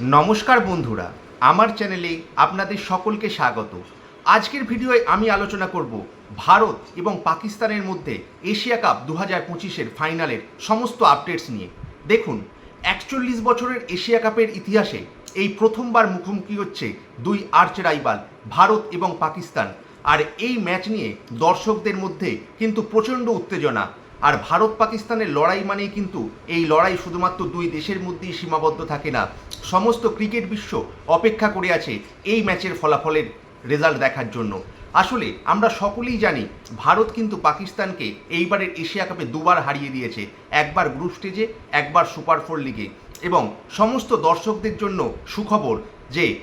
নমস্কার বন্ধুরা, আমার চ্যানেলে আপনাদের সকলকে স্বাগত। আজকের ভিডিওয় আমি আলোচনা করব ভারত এবং পাকিস্তানের মধ্যে এশিয়া কাপ দু হাজার পঁচিশের ফাইনালের সমস্ত আপডেটস নিয়ে। দেখুন, একচল্লিশ বছরের এশিয়া কাপের ইতিহাসে এই প্রথমবার মুখোমুখি হচ্ছে দুই আর্চ রাইবাল ভারত এবং পাকিস্তান। আর এই ম্যাচ নিয়ে দর্শকদের মধ্যে কিন্তু প্রচণ্ড উত্তেজনা। আর ভারত পাকিস্তানের লড়াই মানেই কিন্তু এই লড়াই শুধুমাত্র দুই দেশের মধ্যেই সীমাবদ্ধ থাকে না সমস্ত ক্রিকেট বিশ্ব অপেক্ষা করে আছে এই ম্যাচের ফলাফলের রেজাল্ট দেখার জন্য। আসলে আমরা সকলেই জানি, ভারত কিন্তু পাকিস্তানকে এইবারের এশিয়া কাপে দুবার হারিয়ে দিয়েছে, একবার গ্রুপ স্টেজে, একবার সুপার ফোর লিগে। এবং সমস্ত দর্শকদের জন্য সুখবর যে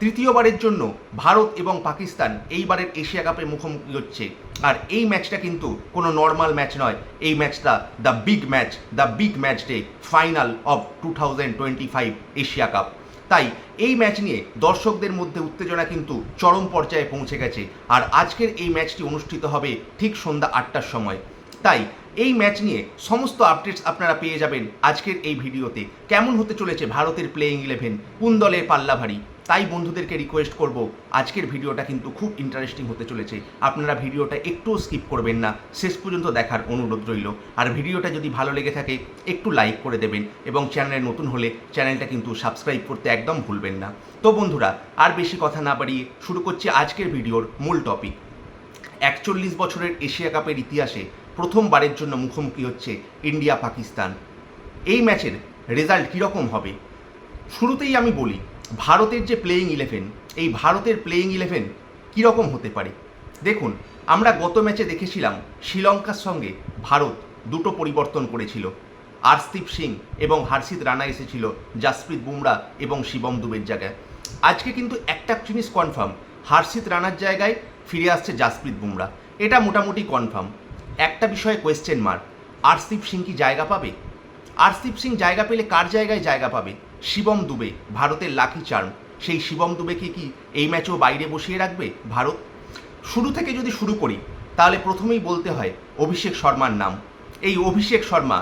তৃতীয়বারের জন্য ভারত এবং পাকিস্তান এইবারের এশিয়া কাপে মুখোমুখি হচ্ছে। আর এই ম্যাচটা কিন্তু কোনো নর্মাল ম্যাচ নয়। এই ম্যাচটা the big match the big match day final of two thousand twenty five Asia cup. তাই এই ম্যাচ নিয়ে দর্শকদের মধ্যে উত্তেজনা কিন্তু চরম পর্যায়ে পৌঁছে গেছে। আর আজকের এই ম্যাচটি অনুষ্ঠিত হবে ঠিক সন্ধ্যা আটটার সময়। তাই এই ম্যাচ নিয়ে সমস্ত আপডেটস আপনারা পেয়ে যাবেন আজকের এই ভিডিওতে। কেমন হতে চলেছে ভারতের প্লেয়িং ইলেভেন কোন দলের পাল্লা ভারী তাই বন্ধুদেরকে রিকোয়েস্ট করব, আজকের ভিডিওটা কিন্তু খুব ইন্টারেস্টিং হতে চলেছে। আপনারা ভিডিওটা একটুও স্কিপ করবেন না, শেষ পর্যন্ত দেখার অনুরোধ রইল। আর ভিডিওটা যদি ভালো লেগে থাকে, একটু লাইক করে দেবেন এবং চ্যানেলে নতুন হলে চ্যানেলটা কিন্তু সাবস্ক্রাইব করতে একদম ভুলবেন না। তো বন্ধুরা, আর বেশি কথা না বাড়িয়ে শুরু করছি আজকের ভিডিওর মূল টপিক একচল্লিশ বছরের এশিয়া কাপের ইতিহাসে প্রথমবারের জন্য মুখোমুখি হচ্ছে ইন্ডিয়া পাকিস্তান এই ম্যাচের রেজাল্ট কীরকম হবে? শুরুতেই আমি বলি ভারতের যে প্লেয়িং ইলেভেন এই ভারতের প্লেয়িং ইলেভেন কীরকম হতে পারে? দেখুন, আমরা গত ম্যাচে দেখেছিলাম শ্রীলঙ্কার সঙ্গে ভারত দুটো পরিবর্তন করেছিল। আরশদীপ সিং এবং হার্ষিত রানা এসেছিল জাসপ্রীত বুমরা এবং শিবম দুবের জায়গায়। আজকে কিন্তু একটা জিনিস কনফার্ম হার্ষিত রানার জায়গায় ফিরে আসছে জাসপ্রীত বুমরা। এটা মোটামুটি কনফার্ম একটা বিষয়ে কোয়েশ্চেন মার্ক আরশদীপ সিং কি জায়গা পাবে? আরশদীপ সিং জায়গা পেলে কার জায়গায় জায়গা পাবে? শিবম দুবে, ভারতের লাকি চার্ম সেই শিবম দুবেকে কি এই ম্যাচেও বাইরে বসিয়ে রাখবে ভারত? শুরু থেকে যদি শুরু করি, তাহলে প্রথমেই বলতে হয় অভিষেক শর্মার নাম। এই Abhishek Sharma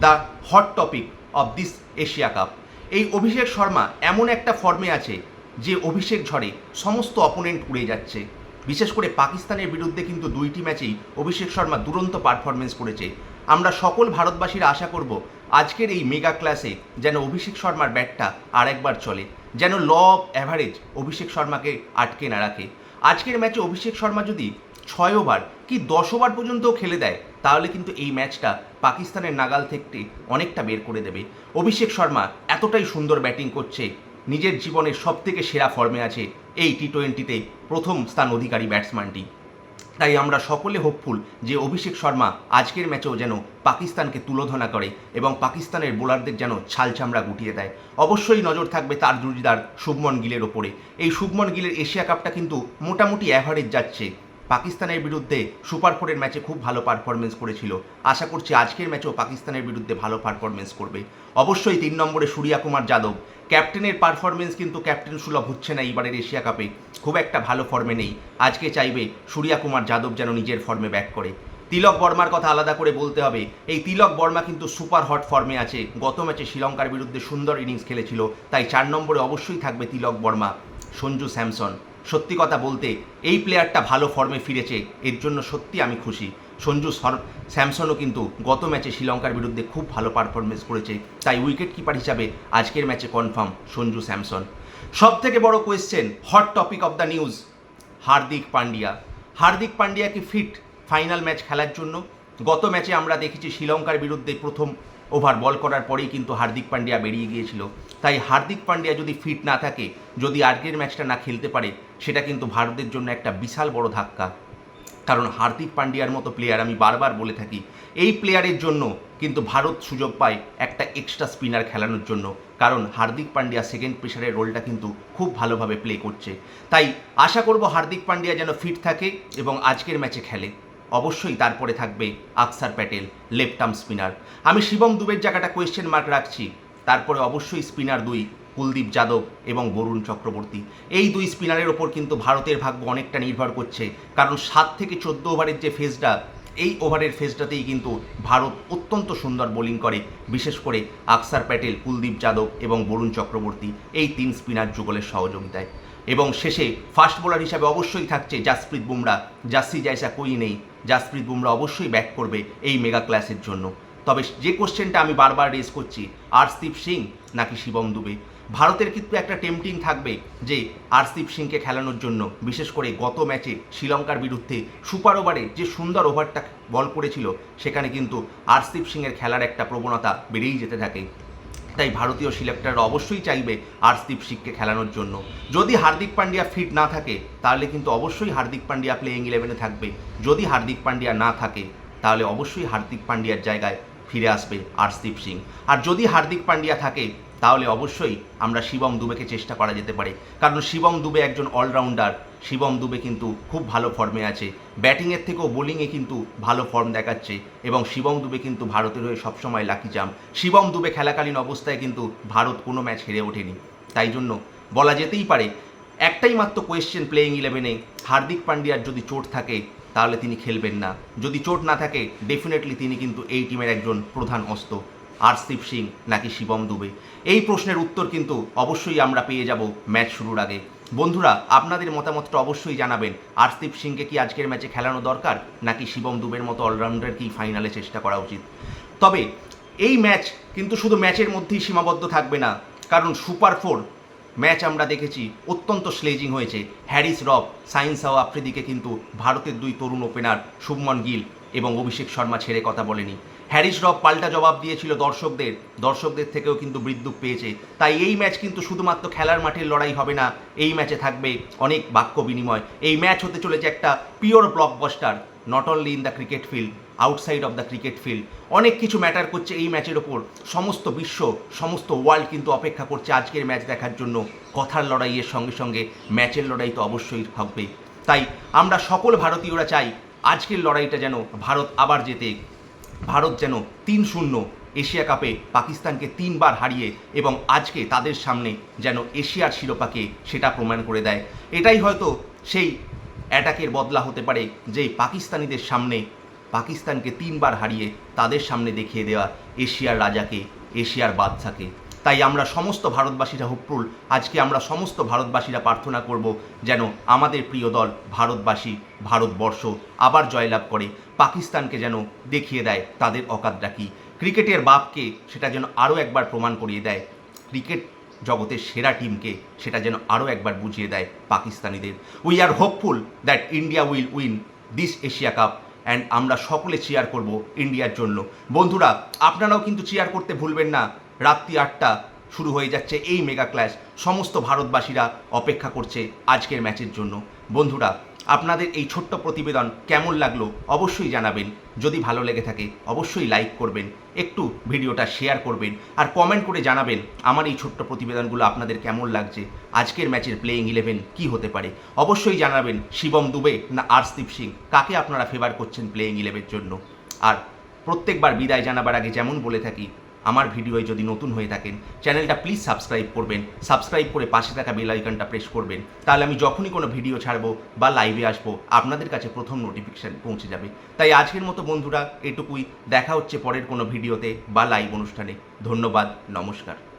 the hot topic of this Asia cup. এই অভিষেক শর্মা এমন একটা ফর্মে আছে, যে অভিষেক ঝড়ে সমস্ত অপোনেন্ট উড়ে যাচ্ছে। বিশেষ করে পাকিস্তানের বিরুদ্ধে কিন্তু দুইটি ম্যাচেই অভিষেক শর্মা দুরন্ত পারফরমেন্স করেছে। আমরা সকল ভারতবাসীরা আশা করব আজকের এই মেগা ক্লাসে যেন অভিষেক শর্মার ব্যাটটা আরেকবার চলে, যেন ল অফ অ্যাভারেজ অভিষেক শর্মাকে আটকে না রাখে। আজকের ম্যাচে অভিষেক শর্মা যদি ছয় ওভার কি দশ ওভার পর্যন্তও খেলে দেয়, তাহলে কিন্তু এই ম্যাচটা পাকিস্তানের নাগাল থেকে অনেকটা বের করে দেবে। অভিষেক শর্মা এতটাই সুন্দর ব্যাটিং করছে, নিজের জীবনের সবথেকে সেরা ফর্মে আছে এই টি টোয়েন্টিতে প্রথম স্থান অধিকারী ব্যাটসম্যানটি তাই আমরা সকলে হোপফুল যে অভিষেক শর্মা আজকের ম্যাচেও যেন পাকিস্তানকে তুলোধনা করে এবং পাকিস্তানের বোলারদের যেন ছাল চামড়া গুটিয়ে দেয়। অবশ্যই নজর থাকবে তার জুড়িদার শুভমন গিলের ওপরে। এই শুভমন গিলের এশিয়া কাপটা কিন্তু মোটামুটি অ্যাভারেজ যাচ্ছে পাকিস্তানের বিরুদ্ধে সুপার ফোরের ম্যাচে খুব ভালো পারফরমেন্স করেছিল। আশা করছি আজকের ম্যাচেও পাকিস্তানের বিরুদ্ধে ভালো পারফরমেন্স করবে। অবশ্যই তিন নম্বরে সূর্যা কুমার যাদব। ক্যাপ্টেনের পারফরমেন্স কিন্তু ক্যাপ্টেন সুলভ হচ্ছে না এইবারের এশিয়া কাপে। খুব একটা ভালো ফর্মে নেই। আজকে চাইবে সূর্যা কুমার যাদব যেন নিজের ফর্মে ব্যাক করে। তিলক বর্মার কথা আলাদা করে বলতে হবে, এই তিলক বর্মা কিন্তু সুপার হট ফর্মে আছে। গত ম্যাচে শ্রীলঙ্কার বিরুদ্ধে সুন্দর ইনিংস খেলেছিল, তাই চার নম্বরে অবশ্যই থাকবে তিলক বর্মা। সঞ্জু স্যামসন। সত্যি কথা বলতে, এই প্লেয়ারটা ভালো ফর্মে ফিরেছে, এর জন্য সত্যি আমি খুশি। সঞ্জু স্যামসনও কিন্তু গত ম্যাচে শ্রীলঙ্কার বিরুদ্ধে খুব ভালো পারফরমেন্স করেছে। তাই উইকেট কিপার হিসাবে আজকের ম্যাচে কনফার্ম সঞ্জু স্যামসন। সব থেকে বড় question hot topic of the news Hardik Pandya. Hardik Pandya কি ফিট ফাইনাল ম্যাচ খেলার জন্য? গত ম্যাচে আমরা দেখেছি শ্রীলঙ্কার বিরুদ্ধে প্রথম ওভার বল করার পরেই কিন্তু হার্দিক পান্ডিয়া বেরিয়ে গিয়েছিল। তাই হার্দিক পান্ডিয়া যদি ফিট না থাকে, যদি আজকের ম্যাচটা না খেলতে পারে, সেটা কিন্তু ভারতের জন্য একটা বিশাল বড় ধাক্কা। কারণ হার্দিক পান্ডিয়ার মতো প্লেয়ার আমি বারবার বলে থাকি, এই প্লেয়ারের জন্য কিন্তু ভারত সুযোগ পায় একটা এক্সট্রা স্পিনার খেলানোর জন্য। কারণ হার্দিক পান্ডিয়া সেকেন্ড প্রেশারের রোলটা কিন্তু খুব ভালোভাবে প্লে করছে। তাই আশা করব হার্দিক পান্ডিয়া যেন ফিট থাকে এবং আজকের ম্যাচে খেলে। অবশ্যই তারপরে থাকবে আকসার প্যাটেল, লেফট আর্ম স্পিনার। আমি শিবম দুবের জায়গাটা কোয়েশ্চেন মার্ক রাখছি। তারপরে অবশ্যই স্পিনার দুই, কুলদীপ যাদব এবং বরুণ চক্রবর্তী। এই দুই স্পিনারের ওপর কিন্তু ভারতের ভাগ্য অনেকটা নির্ভর করছে। কারণ সাত থেকে চোদ্দ ওভারের যে ফেজটা এই ওভারের ফেজটাতেই কিন্তু ভারত অত্যন্ত সুন্দর বোলিং করে। বিশেষ করে আকসার প্যাটেল, কুলদীপ যাদব এবং বরুণ চক্রবর্তী এই তিন স্পিনার যুগলের সহযোগিতায়। এবং শেষে ফাস্ট বোলার হিসাবে অবশ্যই থাকছে জাসপ্রীত বুমরা। জাসি জায়সা কই নেই। জাসপ্রীত বুমরা অবশ্যই ব্যাক করবে এই মেগা ক্লাসের জন্য। তবে যে কোশ্চেনটা আমি বারবার রেজ করছি আরশদীপ সিং নাকি শিবম দুবে? ভারতের কিন্তু একটা টেম্পটিং থাকবে যে আরশদীপ সিংকে খেলানোর জন্য, বিশেষ করে গত ম্যাচে শ্রীলঙ্কার বিরুদ্ধে সুপার ওভারে যে সুন্দর ওভারটা বল করেছিল, সেখানে কিন্তু আরশদীপ সিংয়ের খেলার একটা প্রবণতা বেড়েই যেতে থাকে। তাই ভারতীয় সিলেক্টাররা অবশ্যই চাইবে আরসদীপ সিংকে খেলানোর জন্য। যদি হার্দিক পান্ডিয়া ফিট না থাকে, তাহলে কিন্তু অবশ্যই হার্দিক পান্ডিয়া প্লেয়িং ইলেভেনে থাকবে। যদি হার্দিক পান্ডিয়া না থাকে, তাহলে অবশ্যই হার্দিক পান্ডিয়ার জায়গায় ফিরে আসবে আরসদীপ সিং। আর যদি হার্দিক পান্ডিয়া থাকে তাহলে অবশ্যই আমরা শিবম দুবেকে চেষ্টা করা যেতে পারে। কারণ শিবম দুবে একজন অলরাউন্ডার শিবম দুবে কিন্তু খুব ভালো ফর্মে আছে। ব্যাটিংয়ের থেকেও বোলিংয়ে কিন্তু ভালো ফর্ম দেখাচ্ছে এবং শিবম দুবে কিন্তু ভারতের হয়ে সবসময় লাকি জাম শিবম দুবে খেলাকালীন অবস্থায় কিন্তু ভারত কোনো ম্যাচ হেরে ওঠেনি। তাই জন্য বলা যেতেই পারে, একটাই মাত্র কোয়েশ্চেন প্লেয়িং ইলেভেনে হার্দিক পান্ডিয়ার যদি চোট থাকে, তাহলে তিনি খেলবেন না। যদি চোট না থাকে ডেফিনেটলি তিনি কিন্তু এই টিমের একজন প্রধান অস্ত্র। আরশদীপ সিং নাকি শিবম দুবে? এই প্রশ্নের উত্তর কিন্তু অবশ্যই আমরা পেয়ে যাব ম্যাচ শুরুর আগে। বন্ধুরা, আপনাদের মতামতটা অবশ্যই জানাবেন। আরশদীপ সিংকে কি আজকের ম্যাচে খেলানো দরকার? নাকি শিবম দুবের মতো অলরাউন্ডার কি ফাইনালে চেষ্টা করা উচিত? তবে এই ম্যাচ কিন্তু শুধু ম্যাচের মধ্যেই সীমাবদ্ধ থাকবে না। কারণ সুপার ফোর ম্যাচ আমরা দেখেছি অত্যন্ত স্লেজিং হয়েছে। হ্যারিস রব সাইন্সাও আফ্রিদিকে কিন্তু ভারতের দুই তরুণ ওপেনার শুভমন গিল এবং অভিষেক শর্মা ছেড়ে কথা বলেনি। হ্যারিস রব পাল্টা জবাব দিয়েছিল দর্শকদের। দর্শকদের থেকেও কিন্তু বিদ্যুৎ পেয়েছে। তাই এই ম্যাচ কিন্তু শুধুমাত্র খেলার মাঠের লড়াই হবে না, এই ম্যাচে থাকবে অনেক বাক্য বিনিময়। এই ম্যাচ হতে চলেছে একটা pure blockbuster not only in the cricket field outside of the cricket field অনেক কিছু ম্যাটার করছে এই ম্যাচের ওপর। সমস্ত বিশ্ব, সমস্ত ওয়ার্ল্ড কিন্তু অপেক্ষা করছে আজকের ম্যাচ দেখার জন্য। কথার লড়াইয়ের সঙ্গে সঙ্গে ম্যাচের লড়াই তো অবশ্যই থাকবে তাই আমরা সকল ভারতীয়রা চাই আজকের লড়াইটা যেন ভারত আবার জেতে। ভারত যেন তিন শূন্য এশিয়া কাপে পাকিস্তানকে তিনবার হারিয়ে এবং আজকে তাদের সামনে যেন এশিয়ার শিরোপাকে সেটা প্রমাণ করে দেয়। এটাই হয়তো সেই অ্যাটাকের বদলা হতে পারে যে পাকিস্তানিদের সামনে পাকিস্তানকে তিনবার হারিয়ে তাদের সামনে দেখিয়ে দেওয়া এশিয়ার রাজাকে, এশিয়ার বাদশাকে। তাই আমরা সমস্ত ভারতবাসীরা হোপফুল আজকে আমরা সমস্ত ভারতবাসীরা প্রার্থনা করব যেন আমাদের প্রিয় দল ভারতবাসী, ভারতবর্ষ আবার জয়লাভ করে। পাকিস্তানকে যেন দেখিয়ে দেয় তাদের অকাতটা কি। ক্রিকেটের বাপকে সেটা যেন আরও একবার প্রমাণ করিয়ে দেয়। ক্রিকেট জগতের সেরা টিমকে সেটা যেন আরও একবার বুঝিয়ে দেয় পাকিস্তানিদের। We are hopeful that India will win this Asia cup and আমরা সকলে চেয়ার করব ইন্ডিয়ার জন্য। বন্ধুরা, আপনারাও কিন্তু চেয়ার করতে ভুলবেন না। রাত্রি আটটা শুরু হয়ে যাচ্ছে এই মেগা ক্লাস সমস্ত ভারতবাসীরা অপেক্ষা করছে আজকের ম্যাচের জন্য। বন্ধুরা আপনাদের এই ছোট্ট প্রতিবেদন কেমন লাগল অবশ্যই জানাবেন। যদি ভালো লেগে থাকে, অবশ্যই লাইক করবেন, একটু ভিডিওটা শেয়ার করবেন, আর কমেন্ট করে জানাবেন আমার এই ছোট্ট প্রতিবেদনগুলো আপনাদের কেমন লাগছে, আজকের ম্যাচের প্লেয়িং ইলেভেন কি হতে পারে। অবশ্যই জানাবেন, শিবম দুবে না আরশদীপ সিং, কাকে আপনারা ফেভার করছেন প্লেয়িং ইলেভেনের জন্য? আর প্রত্যেকবার বিদায় জানাবার আগে যেমন বলে থাকি আমার ভিডিওয় যদি নতুন হয়ে থাকেন, চ্যানেলটা প্লিজ সাবস্ক্রাইব করবেন সাবস্ক্রাইব করে পাশে থাকা বেল আইকনটা প্রেস করবেন, তাহলে আমি যখনই কোনো ভিডিও ছাড়বো বা লাইভে আসব, আপনাদের কাছে প্রথম নোটিফিকেশান পৌঁছে যাবে। তাই আজকের মতো বন্ধুরা, এটুকুই, দেখা হচ্ছে পরের কোনো ভিডিওতে বা লাইভ অনুষ্ঠানে। ধন্যবাদ, নমস্কার।